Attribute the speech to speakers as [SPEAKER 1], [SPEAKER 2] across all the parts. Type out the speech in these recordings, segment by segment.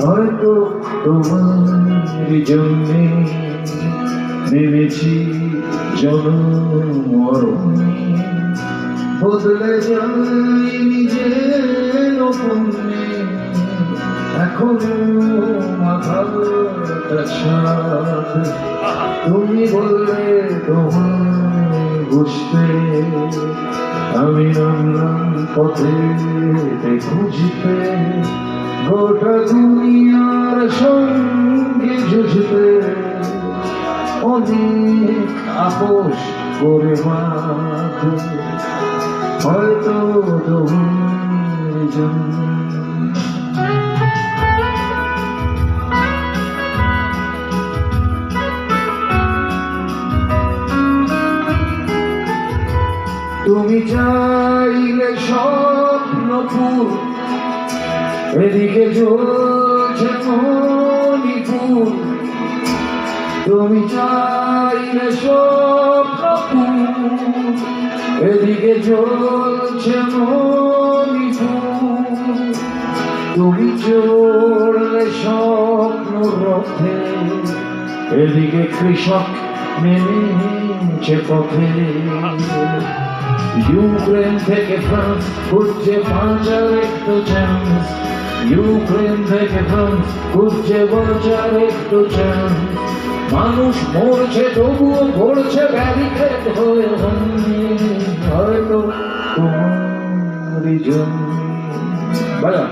[SPEAKER 1] হয়তো তোমার জন্যে নেমেছি জনমরণে। বদলে যাই নিজের ছাদ তুমি বললে তোমার বুঝতে আমি নামলাম পথে খুঁজতে গোটা দুনিয়ার সঙ্গে যুঝতে অনেক আপোষ করে মাখ। হয়তো তোমার জন্য। তুমি চাইলে স্বপ্নপুর এদিকে চলছে মণিপুর। তুমি চাইলে এদিকে চলছে মণিপুর। তুমি চড়লে স্বপ্ন রথে। এদিকে কৃষক নেমেছে পথে। ইউক্রেন থেকে ফ্রান্স খুঁজছে বাঁচার একটু চান্স ইউক্রেন থেকে ফ্রান্স খুঁজছে বাঁচার একটু চান্স মানুষ মরছে, তবুও ঘুরছে ব্যারিকেড হয়ে হয়তো তোমারই জন্য। বাজা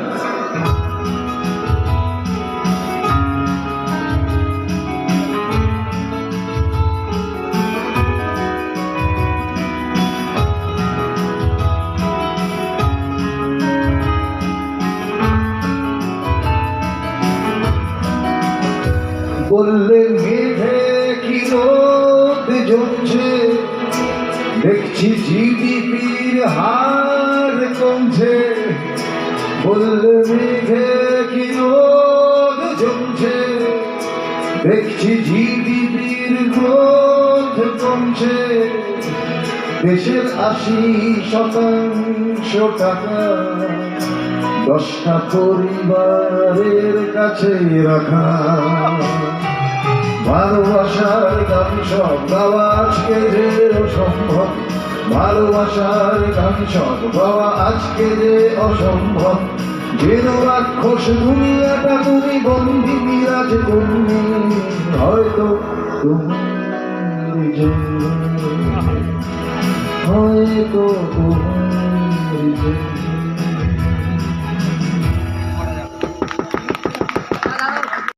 [SPEAKER 1] বললে, মেঘে কি রোদ জমছে? দেখছি জিডিপির হার কমছে। বললে, মেঘে কি রোদ জমছে? দেখছি জিডিপির গ্রোথ কমছে। দেশের আশি শতাংশ টাকা দশটা পরিবারের কাছে রাখা। ভালোবাসার গান সব গাওয়া আজকে যে অসম্ভব। ভালোবাসার গান সব গাওয়া আজকে যে অসম্ভব। যেন রাক্ষস দুনিয়াটা তুমি বন্দি বিরাজ করনি হয়তো তুমি হয়তো তুমি